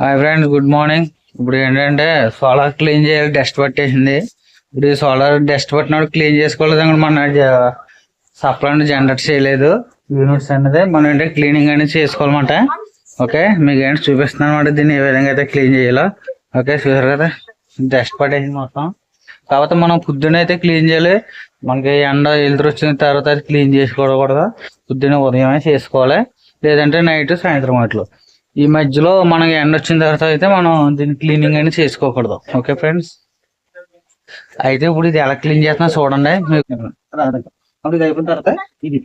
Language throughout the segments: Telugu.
హాయ్ ఫ్రెండ్స్ గుడ్ మార్నింగ్ ఇప్పుడు ఏంటంటే సోలార్ క్లీన్ చేయాలి డస్ట్ పట్టేసింది. ఇప్పుడు ఈ సోలార్ డస్ట్ పట్టినప్పుడు క్లీన్ చేసుకోలేదు అనుకో మన సప్లై జనరేట్ చేయలేదు. యూనిట్స్ అనేది మనం ఏంటంటే క్లీనింగ్ అనేది చేసుకోవాలన్నమాట. ఓకే మీకు ఏంటి చూపిస్తున్నాను అనమాట దీన్ని ఏ విధంగా అయితే క్లీన్ చేయాలో. ఓకే చూసారు కదా? డస్ట్ పట్టేసింది మొత్తం. కాకపోతే మనం పొద్దున అయితే క్లీన్ చేయాలి. మనకి ఎండ వెళ్తురు వచ్చిన తర్వాత క్లీన్ చేసుకోకూడదు. పొద్దున ఉదయమే చేసుకోవాలి. లేదంటే నైట్ సాయంత్రం అట్లు. ఈ మధ్యలో మనకి ఎండ వచ్చిన తర్వాత అయితే మనం దీన్ని క్లీనింగ్ అనేది చేసుకోకూడదు. ఓకే ఫ్రెండ్స్ అయితే ఇప్పుడు ఇది ఎలా క్లీన్ చేస్తున్నా చూడండి. మీకు అప్పుడు ఇది అయిపోయిన తర్వాత ఇది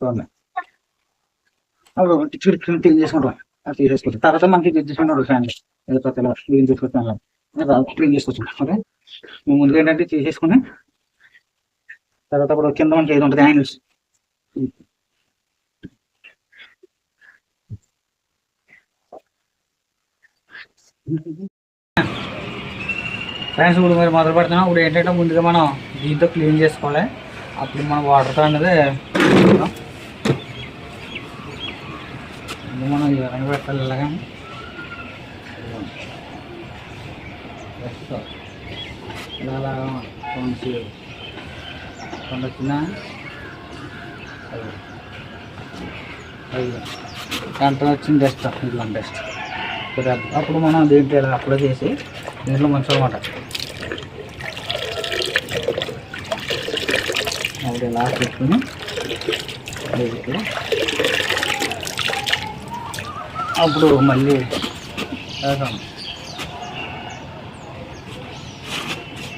చూడండి. క్లీన్ చేసుకుంటాం అది తీసేసుకుంటాం. తర్వాత మనకి ఇది తీసుకుంటాడు ఫ్యాన్. ఏదో కొత్త క్లీన్ చేసుకుంటాం. క్లీన్ చేసుకొచ్చాం ఓకే మేము ముందుగా ఏంటంటే తీసేసుకుని తర్వాత అప్పుడు కింద మనకి ఏది ఉంటుంది? హ్యాండిల్స్. ఫ్రెండ్స్ ఇప్పుడు మీరు మొదలు పెడుతున్నాం. ఇప్పుడు ఏంటంటే ముందుగా మనం దీంతో క్లీన్ చేసుకోవాలి. అప్పుడు మనం వాటర్తో అనేది ముందు మనం ఈ విధంగా పెట్టాలి ఇలాగా. ఇలా అలా కొంచెం కొంత చిన్న. దాంట్లో వచ్చింది డస్ట్ ఇదిగో డస్ట్ అప్పుడు మనం దీంట్లో ఇలా అప్లై చేసి దీంట్లో మంచి అనమాట అప్పుడు ఇలా పెట్టుకుని అప్పుడు మళ్ళీ వేసాం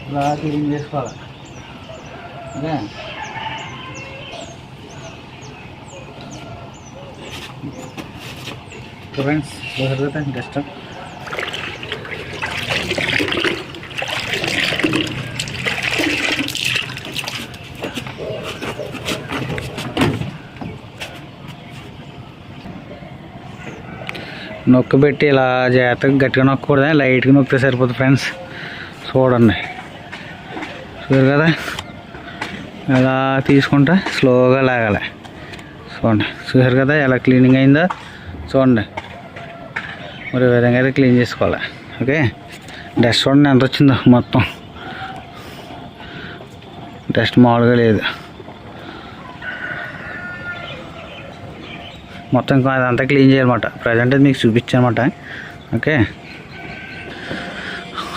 ఇలా క్లీన్ చేసుకోవాలి. అదే. ఫ్రెండ్స్ జరుగుతుంది డస్ట్ నొక్కి పెట్టి ఇలా జాగ్రత్తగా గట్టిగా నొక్కకూడదు లైట్గా నొక్కితే సరిపోతుంది ఫ్రెండ్స్. చూడండి. చూడు కదా? ఇలా తీసుకుంటే స్లోగా లాగాలి. చూడండి. చూసారు కదా? ఎలా క్లీనింగ్ అయిందో? చూడండి. మరి విధంగా అయితే క్లీన్ చేసుకోవాలి. ఓకే డస్ట్ చూడండి ఎంత వచ్చిందో మొత్తం. డస్ట్ మామూలుగా లేదు. మొత్తం ఇంకా అదంతా క్లీన్ చేయాలన్నమాట. ప్రజెంట్ అయితే మీకు చూపించానమాట ఓకే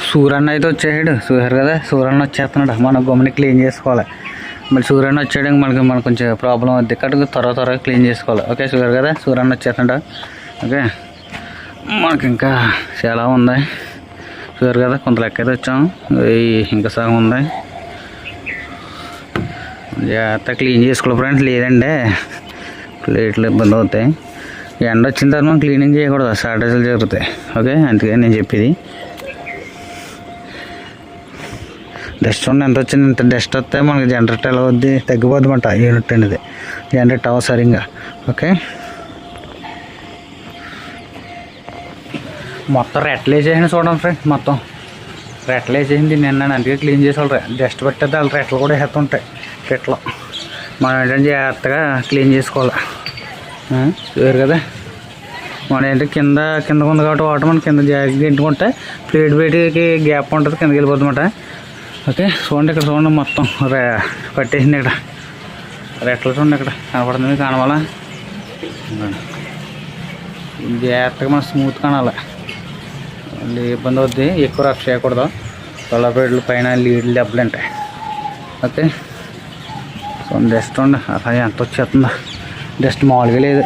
సూర్యన్న అయితే వచ్చేసాడు. చూసారు కదా? సూర్యన్న వచ్చేస్తున్నాడు. మనం గమ్ముని క్లీన్ చేసుకోవాలి. మళ్ళీ సూర్యన్న వచ్చాడు. మనకి మనకు కొంచెం ప్రాబ్లం అవుద్ది. కాబట్టి త్వర త్వరగా క్లీన్ చేసుకోవాలి. ఓకే చూసారు కదా? సూర్యన్న వచ్చేస్తున్నాడు. ఓకే మనకి ఇంకా చాలా ఉంది. చూసారు కదా కొంత లెక్క అయితే వచ్చాం. ఈ ఇంకా సగం ఉంది. జాగ్రత్త క్లీన్ చేసుకోవాలి ఫ్రెండ్స్ లేదండి ప్లేట్లు ఇబ్బంది అవుతాయి. ఎండ వచ్చిన తర్వాత మనం క్లీనింగ్ చేయకూడదు షార్టేజ్లు జరుగుతాయి. ఓకే అందుకని నేను చెప్పేది. డస్ట్ ఉండి ఎంత వచ్చింది ఇంత డస్ట్ వస్తే మనకి జనరేటర్ ఎలా వద్ది తగ్గిపోద్ది యూనిట్ అనేది. జనరేట్ అవ్వ సరిగ్గా. ఓకే? మొత్తం రెట్లు చూడండి ఫ్రెండ్ మొత్తం రెట్లు వేసేసింది నిన్న అందుకే క్లీన్ చేసేవాళ్ళు డస్ట్ పెట్టేది వాళ్ళ రెట్లు కూడా వేస్తుంటాయి రెట్లు మనం ఏంటంటే జాగ్రత్తగా క్లీన్ చేసుకోవాలి. చూరు కదా? మనం ఏంటి కింద కింద ఉంది కాబట్టి వాటర్ మనం కింద జాగ్రత్తగా ఇంటుకుంటే ప్లేట్ ప్లేట్కి గ్యాప్ ఉంటుంది కిందకి వెళ్ళిపోతుంది ఓకే చూడండి ఇక్కడ చూడండి మొత్తం రే పట్టేసింది ఇక్కడ. రెట్లు చూడండి ఇక్కడ కనపడుతుంది మీకు కనవాలా జాగ్రత్తగా మనం స్మూత్ కనాలి. మళ్ళీ ఇబ్బంది అవుద్ది ఎక్కువ రష్ చేయకూడదు తొలపేట్లు పైన లీడ్లు దెబ్బలు ఉంటాయి ఓకే సో డస్ట్ ఉండ అలా ఎంత వచ్చేస్తుందా డస్ట్ మామూలుగా లేదు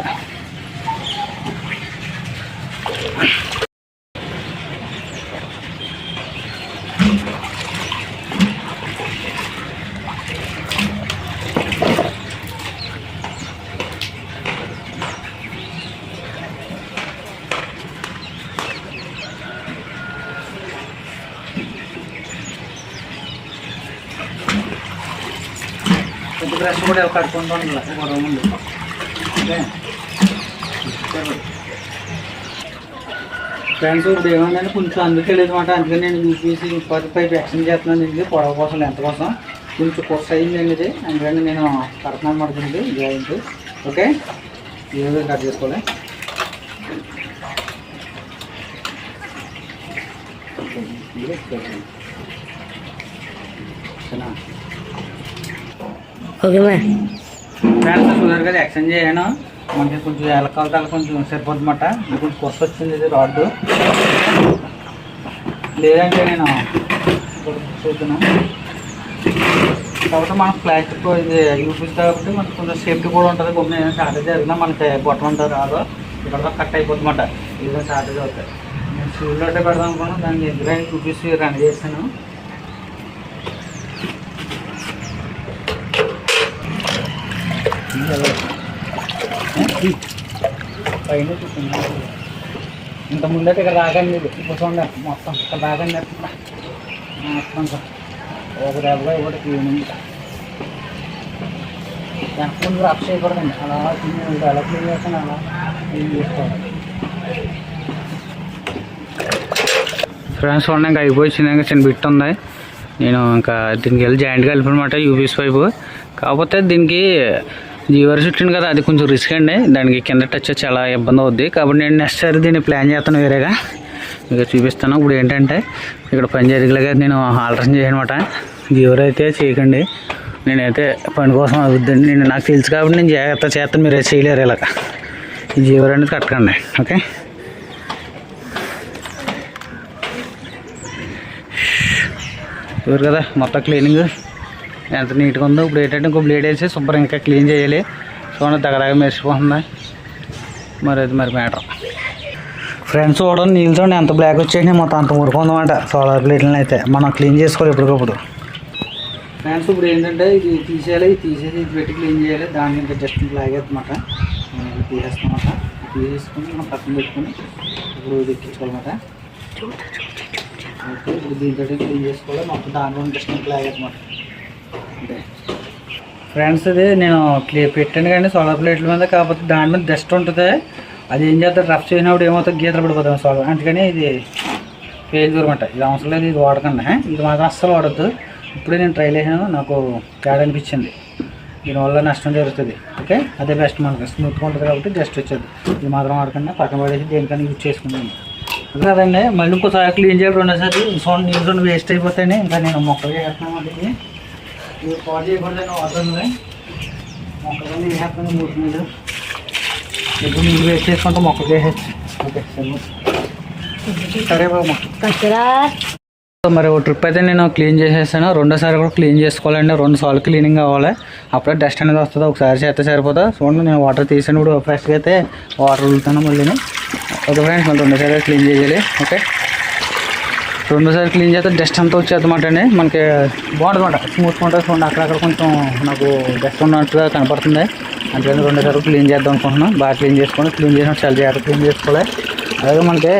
పెద్ద బ్రష్ కూడా కట్టుకుంటూ ఉండాలి. ఒక రూమ్ ఉంది ఓకే? ఫ్రెండ్స్ ఇప్పుడు ఏమైందంటే కొంచెం అందుకే లేదు మాట. అందుకని నేను యూపీసీ పది పైపు ఎక్స్టెండ్ చేస్తున్నాను. ఇది పొడవ కోసం ఎంత కోసం. కొంచెం కొత్త అయిందండి ఇది అందుకని నేను కడుతున్నాను పడుతుంది జాయింట్ ఓకే? ఈ విధంగా కట్ చేసుకోవాలి. ఓకే ఫ్రెండ్స్ సుధర్ కదా ఎక్స్చేంజ్ చేయను. మనకి కొంచెం ఎలా కొంచెం సరిపోద్ది అన్నమాట కొంచెం కొత్త వచ్చింది ఇది రాడ్ లేదంటే నేను చూద్దాను. కాబట్టి మనకు ప్లాస్టిక్ ఇది యూపీస్ కాబట్టి మనకు కొంచెం సేఫ్టీ కూడా ఉంటుంది. కొన్ని షార్టేజ్ జరిగినా మనకి బొట్టమంటారు ఉంటుంది రాదు. ఇక్కడ కట్ అయిపోద్ది మాట ఇది షార్టేజ్ అవుతాయి నేను షూలో అంటే పెడదాం అనుకున్నాను దాన్ని ఎదురైనా చూపిస్తే రన్ చేశాను పైన ఇంత ముందైతే ఇక్కడ రాకండి చూడండి మొత్తం ఇక్కడ రాకండి మొత్తం సార్ ఒక డెబ్బై ఒకటి క్లీనింగ్ వెనక ముందు రఫ్ చేయకూడదండి. అలా క్లీన్ ఎలా క్లీన్ చేస్తాను అలా క్లీన్ చేసుకోవాలి. ఫ్రెండ్స్ చూడండి ఇంకా అయిపోయింది ఇంకా చిన్న బిట్ ఉంది. నేను ఇంకా దీనికి వెళ్ళి జాయింట్ కలిపనమాట యూపీఎస్ పైపు కాకపోతే దీనికి జీవర్ చుట్టింది కదా అది కొంచెం రిస్క్ అండి. దానికి కింద టచ్ చాలా ఇబ్బంది అవుద్ది. కాబట్టి నేను నెక్స్ట్ సారి దీన్ని ప్లాన్ చేస్తాను వేరేగా. మీకు చూపిస్తాను. ఇప్పుడు ఏంటంటే ఇక్కడ పంచాయతీలుగా నేను ఆల్టరేషన్ చేయనమాట. జీవర్ అయితే చేయకండి. నేనైతే పని కోసం అవుద్దండి. నేను నాకు తెలుసు కాబట్టి నేను జాగ్రత్త చేస్తాను. మీరు చేయలేరు ఇలాగ. ఈ జీవర్ అనేది కట్టకండి. ఓకే? చూరు కదా మొత్తం క్లీనింగ్ ఎంత నీట్గా ఉందో ఇప్పుడు ఏంటంటే ఇంకో బ్లేడ్ వేసి శుభ్రం ఇంకా క్లీన్ చేయాలి. చూడండి దగ్గరగా మెరిసిపోతుంది. మరి అది మరి మ్యాటర్ ఫ్రెండ్స్ చూడండి నీళ్ళు చూడండి ఎంత బ్లాక్ వచ్చేసి మొత్తం అంత మురుకు ఉందన్నమాట. సోలార్ ప్లేట్లను అయితే మనం క్లీన్ చేసుకోవాలి ఎప్పటికప్పుడు. ఫ్రెండ్స్ ఇప్పుడు ఏంటంటే ఇది తీసేయాలి ఇది తీసేసి ఇది పెట్టి క్లీన్ చేయాలి. దాన్ని ఇంకా జస్ట్ బ్లాక్ అవుతుందన్నమాట తీసేస్తామన్నమాట తీసేసుకుని మనం పక్కన పెట్టుకుని ఇప్పుడు ఇది ఎక్కించుకోవాలన్నమాట. ఇప్పుడు దీంతో క్లీన్ చేసుకోవాలి. మొత్తం దాంట్లో జస్ట్ అంటే ఫ్రెండ్స్ ఇది నేను క్లీ పెట్టాను కానీ సోలార్ ప్లేట్ల మీద కాకపోతే దాని మీద డస్ట్ ఉంటుంది. అది ఏం చేస్తారు రఫ్ చేసినప్పుడు ఏమవుతుంది గీతలు పడిపోతాం సోలార్ అందుకని ఇది ఫెయిల్ దూరమంట ఇది అవసరం లేదు ఇది వాడకండి. ఇది మాత్రం అస్సలు వాడద్దు. ఇప్పుడే నేను ట్రైల్ చేసాను నాకు తేడా అనిపించింది. దీనివల్ల నష్టం జరుగుతుంది. ఓకే? అదే బెస్ట్ మనకు. స్మూత్గా ఉంటుంది కాబట్టి జస్ట్ వచ్చేది. ఇది మాత్రం వాడకుండా. పక్కన పడేసి దేనికైనా యూజ్ చేసుకుంటాను కాదండి మళ్ళీ ఇంకోసారి క్లీన్ చేయాలి రెండోసారి. సోన్ నీళ్ళు వేస్ట్ అయిపోతాయని. ఇంకా నేను మొక్కలు చేస్తున్నాను వాటికి. ఇవి పాడు చేయకూడదని వాడుతుంది మొక్కలు వేసేస్తాను మూడు నీళ్ళు ఇప్పుడు నీళ్ళు వేస్ట్ చేసుకుంటే మొక్కలు వేసేచ్చు ఓకే సరే. సరే బాబు మొక్క. కచ్చరా మరి ఒక ట్రిప్ అయితే నేను క్లీన్ చేసేసాను. రెండోసారి కూడా క్లీన్ చేసుకోవాలండి. రెండు సార్లు క్లీనింగ్ కావాలి. అప్పుడే డస్ట్ అనేది వస్తుంది. ఒకసారి చేస్తే సరిపోతా. చూడండి నేను వాటర్ తీసాను. ఇప్పుడు ఫ్రెష్గా అయితే వాటర్ వదులుతాను మళ్ళీ ఓకే ఫ్రెండ్స్ మళ్ళీ రెండోసారి క్లీన్ చేయాలి. ఓకే? రెండోసారి క్లీన్ చేస్తే డస్ట్ అంతా వచ్చేదన్నమాట అండి. మనకి బాగుంటుంది స్మూత్ ఉంటుంది. చూడండి అక్కడక్కడ కొంచెం నాకు డస్ట్ ఉన్నట్టుగా కనపడుతుంది. అందుకని రెండోసారి క్లీన్ చేద్దాం అనుకుంటున్నాను. బాగా క్లీన్ చేసుకోండి. క్లీన్ చేసినప్పుడు చాలా జాగ్రత్త క్లీన్ చేసుకోవాలి. అలాగే మనకి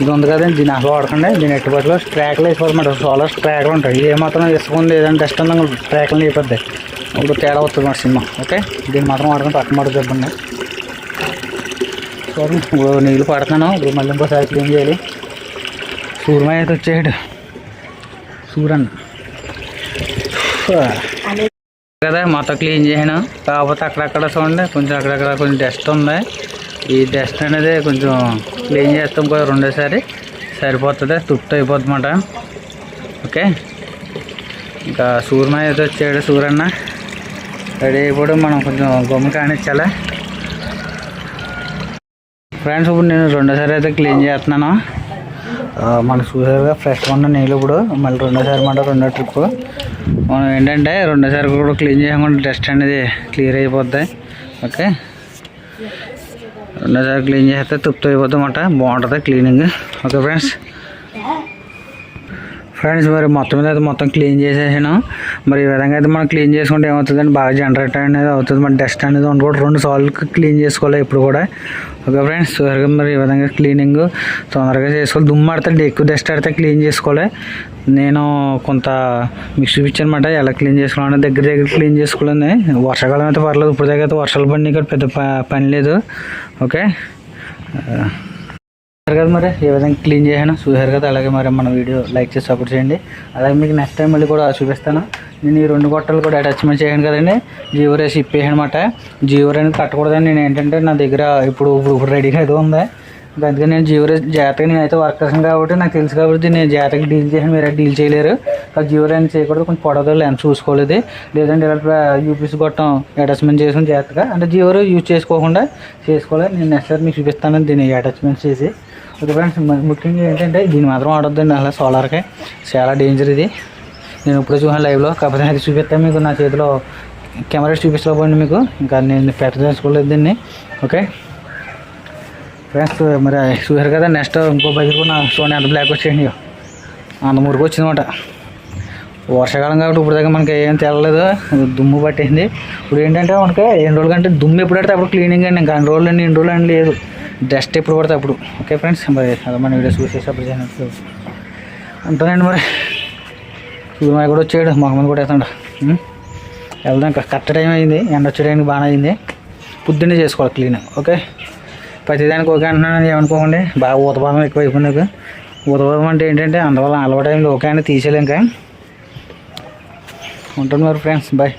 ఇది ఉంది కదండి దీని అసలు వాడకండి. దీని ఎట్టుబాటులో ట్రాక్లు వేసుకోవాలన్నమాట. సోలార్ ట్రాక్లు ఉంటాయి. ఏ మాత్రం వేసుకుంది ఏదైనా డస్ట్ ఉందో ట్రాక్లు అయిపోద్ది. ఇప్పుడు తేడా వస్తుంది మన సినిమా. ఓకే? దీన్ని మాత్రం వాడుకుని పక్కన పడుతుంది చెప్పండి చూడండి నీళ్ళు పడుతున్నాను. ఇప్పుడు మళ్ళీ ఇంకోసారి క్లీన్ చేయాలి. సూర్మయ్య అయితే వచ్చాడు సూరన్. కదా మొత్తం క్లీన్ చేయను కాకపోతే అక్కడక్కడ చూడండి కొంచెం అక్కడక్కడ కొంచెం డస్ట్ ఉంది. ఈ డస్ట్ అనేది కొంచెం క్లీన్ చేస్తాం కూడా రెండోసారి. సరిపోతుంది తుప్పు అయిపోతుందన్నమాట ఓకే? ఇంకా సూర్మయ్య అయితే వచ్చాడు సూరన్న. రెడీ అయిపోవడం మనం కొంచెం గమ్ము కానిచ్చాలా? ఫ్రెండ్స్ ఇప్పుడు నేను రెండోసారి అయితే క్లీన్ చేస్తున్నాను. మనకు చూసారుగా ఫ్రెష్గా ఉన్న నీళ్ళు ఇప్పుడు మళ్ళీ రెండోసారి మాట రెండో ట్రిప్. మనం ఏంటంటే రెండోసారి కూడా క్లీన్ చేయకుండా డస్ట్ అనేది క్లియర్ అయిపోద్ది. ఓకే? రెండోసారి క్లీన్ చేస్తే తృప్తి అయిపోద్ది అన్నమాట. బాగుంటుంది క్లీనింగ్. Okay friends? ఫ్రెండ్స్ మరి మొత్తం మీద అయితే మొత్తం క్లీన్ చేసేసాను. మరి ఈ విధంగా అయితే మనం క్లీన్ చేసుకుంటే ఏమవుతుందండి? బాగా జనరేట్ అనేది అవుతుంది. మన డస్ట్ అనేది ఉండకూడదు. రెండు సార్లు క్లీన్ చేసుకోవాలి ఇప్పుడు కూడా. ఓకే ఫ్రెండ్స్ త్వరగా మరి ఈ విధంగా క్లీనింగ్ తొందరగా చేసుకోవాలి. దుమ్ము ఆడితే ఎక్కువ డస్ట్ ఆడితే క్లీన్ చేసుకోవాలి. నేను కొంత మీకు చూపించాను ఎలా క్లీన్ చేసుకోవాలని దగ్గర దగ్గర క్లీన్ చేసుకోవాలని. వర్షాకాలం అయితే పర్లేదు. ఇప్పుడు దగ్గర అయితే వర్షాలు పడిన ఇక్కడ పెద్ద ప- పని లేదు. ఓకే? చూసారు కదా మరి. ఏ విధంగా క్లీన్ చేశాను? చూసారు కదా అలాగే మరి మన వీడియో లైక్ చేసి సపోర్ట్ చేయండి. అలాగే మీకు నెక్స్ట్ టైం మళ్ళీ కూడా చూపిస్తాను. నేను ఈ రెండు గొట్టలు కూడా అటాచ్మెంట్ చేయను కదండి. జీవో రేసి ఇప్పేసానమాట అనమాట జీవో అనేది కట్టకూడదని నేను ఏంటంటే నా దగ్గర ఇప్పుడు ఇప్పుడు రెడీగా అయితే ఉంది. అందుకని నేను జీవో జాగ్రత్తగా నేనైతే వర్కర్స్ కాబట్టి నాకు తెలుసు కాబట్టి నేను జాగ్రత్తగా డీల్ చేసి మీరు డీల్ చేయలేరు. కానీ జీవో అని చేయకూడదు. కొంచెం పొడవదో లెన్స్ చూసుకోలేదు. లేదంటే ఇలా యూపీసీ గొట్టం అటాచ్మెంట్ చేసుకుని జాగ్రత్తగా. అంటే జీవో యూజ్ చేసుకోకుండా చేసుకోవాలి నేను నెక్స్ట్ సార్ మీకు చూపిస్తాను. దీన్ని అటాచ్మెంట్ చేసి. ఓకే ఫ్రెండ్స్ ముఖ్యంగా ఏంటంటే దీన్ని మాత్రం ఆడొద్దండి అలా సోలార్కి చాలా డేంజర్ ఇది. నేను ఇప్పుడు చూసాను లైవ్లో కాకపోతే అది చూపిస్తాను మీకు నా చేతిలో కెమెరా చూపించలేకపోయింది మీకు. ఇంకా నేను పెట్టదలుచుకోలేదు దీన్ని. ఓకే? ఫ్రెండ్స్ మరి చూసారు కదా నెక్స్ట్ ఇంకో బైక్ కూడా సోనీ అంత బ్లాక్ వచ్చేయండి అంత మురికి వచ్చిందన్నమాట. వర్షాకాలం కాబట్టి ఇప్పుడు దగ్గర మనకి ఏం తెలలేదు. దుమ్ము పట్టేసింది. ఇప్పుడు ఏంటంటే మనకి ఎన్ని రోజులు కంటే దుమ్ము ఎప్పుడైతే అప్పుడు క్లీనింగ్ అండి. ఇంకా అన్ని రోజులు అండి ఎన్ని రోజులు అండి లేదు. డస్ట్ ఎప్పుడు పడితే అప్పుడు. ఓకే ఫ్రెండ్స్ మరి అదే మన వీడియోస్ చూసేసి అప్పుడు చేసినట్లు ఉంటానండి మరి. సూర్యమాయ కూడా వచ్చాడు మొహమ్మద్ కూడా వేస్తాడు. వెళ్దాం కరెక్ట్ టైం అయింది. ఎండ వచ్చే టైంకి బాగానే అయింది. పొద్దున్నే చేసుకోవాలి క్లీన్. ఓకే ప్రతిదానికి ఓకే అంటున్నాను ఏమనుకోకండి. బాగా ఊతపాదం ఎక్కువ అయిపోయింది నాకు. ఊతపాదం అంటే ఏంటంటే అందువల్ల అలవాటు టైంలో ఓకే అని తీసేయలేం ఇంకా. ఉంటాను మరి ఫ్రెండ్స్ బాయ్